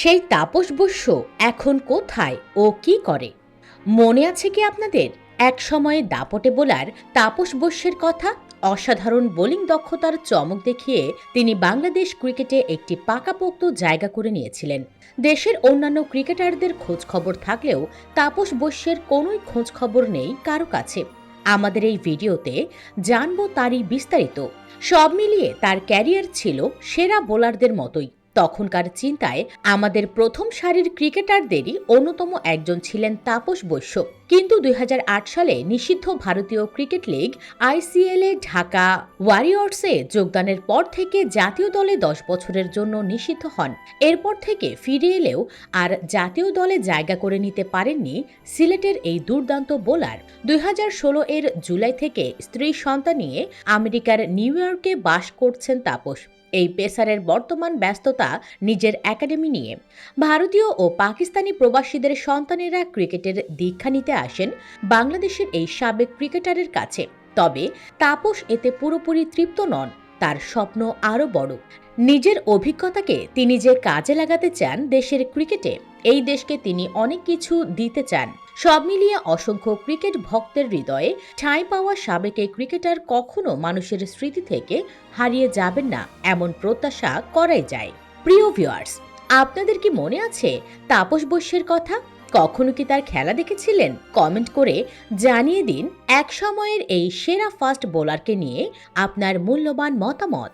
সেই তাপস বস্য এখন কোথায় ও কি করে? মনে আছে কি আপনাদের? এক সময়ে দাপটে বোলার তাপস বস্যের কথা, অসাধারণ বোলিং দক্ষতার চমক দেখিয়ে তিনি বাংলাদেশ ক্রিকেটে একটি পাকাপোক্ত জায়গা করে নিয়েছিলেন। দেশের অন্যান্য ক্রিকেটারদের খোঁজ খবর থাকলেও তাপস বস্যের কোনোই খোঁজ খবর নেই কারও কাছে। আমাদের এই ভিডিওতে জানব তারই বিস্তারিত। সব মিলিয়ে তার ক্যারিয়ার ছিল সেরা বোলারদের মতোই। তখনকার চিন্তায় আমাদের প্রথম সারির ক্রিকেটারদেরই অন্যতম একজন ছিলেন তাপস বৈশ্য। কিন্তু দুই হাজার আট সালে নিষিদ্ধ ভারতীয় ক্রিকেট লিগ আইসিএল এ ঢাকা ওয়ারিয়র্সে যোগদানের পর থেকে জাতীয় দলে দশ বছরের জন্য নিষিদ্ধ হন। এরপর থেকে ফিরে এলেও আর জাতীয় দলে জায়গা করে নিতে পারেননি সিলেটের এই দুর্দান্ত বোলার। দুই হাজার ষোল এর জুলাই থেকে স্ত্রী সন্তান নিয়ে আমেরিকার নিউ ইয়র্কে বাস করছেন তাপস। এই পেসারের বর্তমান ব্যস্ততা নিজের একাডেমি নিয়ে। ভারতীয় ও পাকিস্তানি প্রবাসীদের সন্তানেরা ক্রিকেটের দীক্ষা নিতে আসেন বাংলাদেশের এই সাবেক ক্রিকেটারের কাছে। তবে তাপস এতে পুরোপুরি তৃপ্ত নন। তার স্বপ্ন আরও বড়। নিজের অভিজ্ঞতাকে তিনি যে কাজে লাগাতে চান দেশের ক্রিকেটে, এই দেশকে তিনি অনেক কিছু দিতে চান। সব মিলিয়ে অসংখ্য ক্রিকেট ভক্তের হৃদয়ে ঠাঁই পাওয়া সাবেক এই ক্রিকেটার কখনো মানুষের স্মৃতি থেকে হারিয়ে যাবেন না, এমন প্রত্যাশা করাই যায়। প্রিয় ভিউয়ার্স আপনাদের কি মনে আছে তাপস বৈশ্যের কথা? কখনো কি তার খেলা দেখেছিলেন? কমেন্ট করে জানিয়ে দিন। এক সময়ের এই সেরা ফাস্ট বোলারকে নিয়ে আপনার মূল্যবান মতামত।